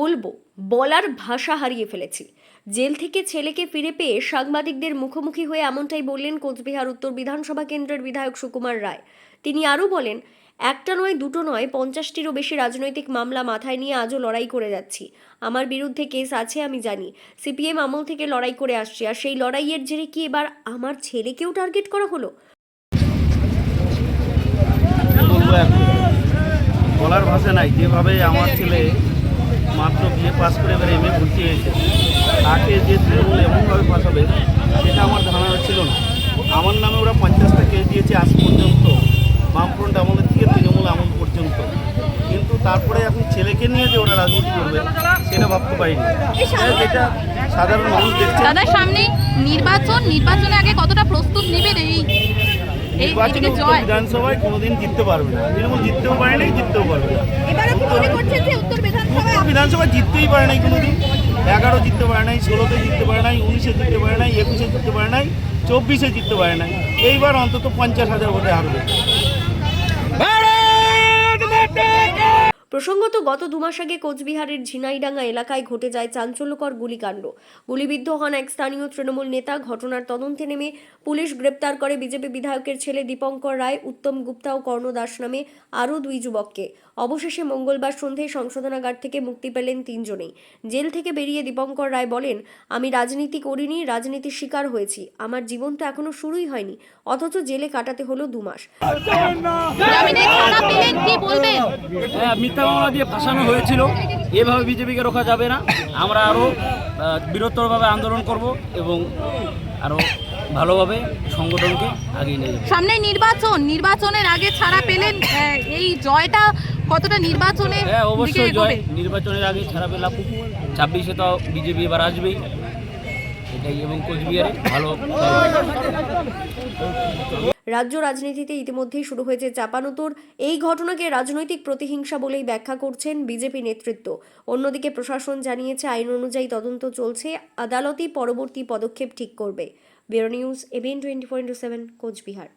বলব? বলার ভাষা হারিয়ে ফেলেছি। জেল থেকে ছেলেকে ফিরে পেয়ে সাংবাদিকদের মুখোমুখি হয়ে এমনটাই বললেন কোচবিহার উত্তর বিধানসভা কেন্দ্রের বিধায়ক সুকুমার রায়। তিনি আরও বলেন, একটা নয়, দুটো নয়, পঞ্চাশটিরও বেশি রাজনৈতিক মামলা মাথায় নিয়ে আজও লড়াই করে যাচ্ছি। আমার বিরুদ্ধে কেস আছে, আমি জানি। সিপিএম আমল থেকে লড়াই করে আসছি, আর সেই লড়াইয়ের জেরে কি এবার আমার ছেলেকেও টার্গেট করা হলো? বলার ভাষা নাই। যেভাবে আমার ছেলে মাত্র বিএ পাস করে এবার এম এ ভর্তি হয়েছে। তাকে যে তৃণমূল এমনভাবে পাস ফাঁসাবে সেটা আমার ধারণা ছিল না। আমার নামে ওরা পঞ্চাশটা কেস দিয়েছে আজ পর্যন্ত বামফ্রন্ট আমলের থেকে তৃণমূল আমল পর্যন্ত। কিন্তু তারপরে এখন ছেলেকে নিয়ে যে ওরা রাজনীতি করবে সেটা ভাবতে পারিনি। যেটা সাধারণ মানুষ দেখছে দাদা সামনে নির্বাচন নির্বাচনে আগে কতটা প্রস্তুত নেবেন এই এই নির্বাচনে বিধানসভায় কোনোদিন জিততে পারবে না। তৃণমূল জিততেও পারে নাই জিততেও পারবে না এবারও কি মনে করছেন যে উত্তর বিধানসভায় উত্তর বিধানসভা জিততেই পারে নাই কোনোদিন। এগারো জিততে পারে নাই, ষোলোতে জিততে পারে নাই, উনিশে জিততে পারে নাই, একুশে জিততে পারে নাই, চব্বিশে জিততে পারে নাই। এইবার অন্তত পঞ্চাশ হাজার ভোটে হারবে। প্রসঙ্গত গত দুমাস আগে কোচবিহারের ঝিনাইডাঙ্গা এলাকায় ঘটে যায় চাঞ্চল্যকর গুলিকাণ্ড। গুলিবিদ্ধ হন এক স্থানীয় তৃণমূল নেতা। ঘটনার তদন্তে নেমে পুলিশ গ্রেপ্তার করে বিজেপি বিধায়কের ছেলে দীপঙ্কর রায় উত্তম গুপ্তা ও কর্ণ দাস নামে আরও দুই যুবককে। অবশেষে মঙ্গলবার সন্ধ্যায় সংশোধনাগার থেকে মুক্তি পেলেন তিনজনেই। জেল থেকে বেরিয়ে দীপঙ্কর রায় বলেন আমি রাজনীতি করিনি রাজনীতির শিকার হয়েছি। আমার জীবন তো এখনও শুরুই হয়নি অথচ জেলে কাটাতে হলো কি বলবেন হ্যাঁ মিথ্যা মামলা দিয়ে ফাঁসানো হয়েছিল এভাবে বিজেপিকে রোখা যাবে না। আমরা আরও বৃহত্তরভাবে আন্দোলন করব এবং আরও ভালোভাবে সংগঠনকে আগিয়ে নিয়ে যাব। সামনে নির্বাচন নির্বাচনের আগে ছাড়া পেলেন এই জয়টা কতটা নির্বাচনে হ্যাঁ অবশ্যই জয়। নির্বাচনের আগে ছাড়া পেলাম। ছাব্বিশে তো বিজেপি এবার আসবেই। এটাই এবং কোচবিহারে ভালো রাজ্য রাজনীতিতে ইতিমধ্যেই শুরু হয়েছে চাপানুতোর। এই ঘটনাকে রাজনৈতিক প্রতিহিংসা বলেই ব্যাখ্যা করছেন বিজেপি নেতৃত্ব। অন্যদিকে প্রশাসন জানিয়েছে, আইন অনুযায়ী তদন্ত চলছে, আদালতই পরবর্তী পদক্ষেপ ঠিক করবে। Bureau news ABN twenty four into seven, Cooch Behar.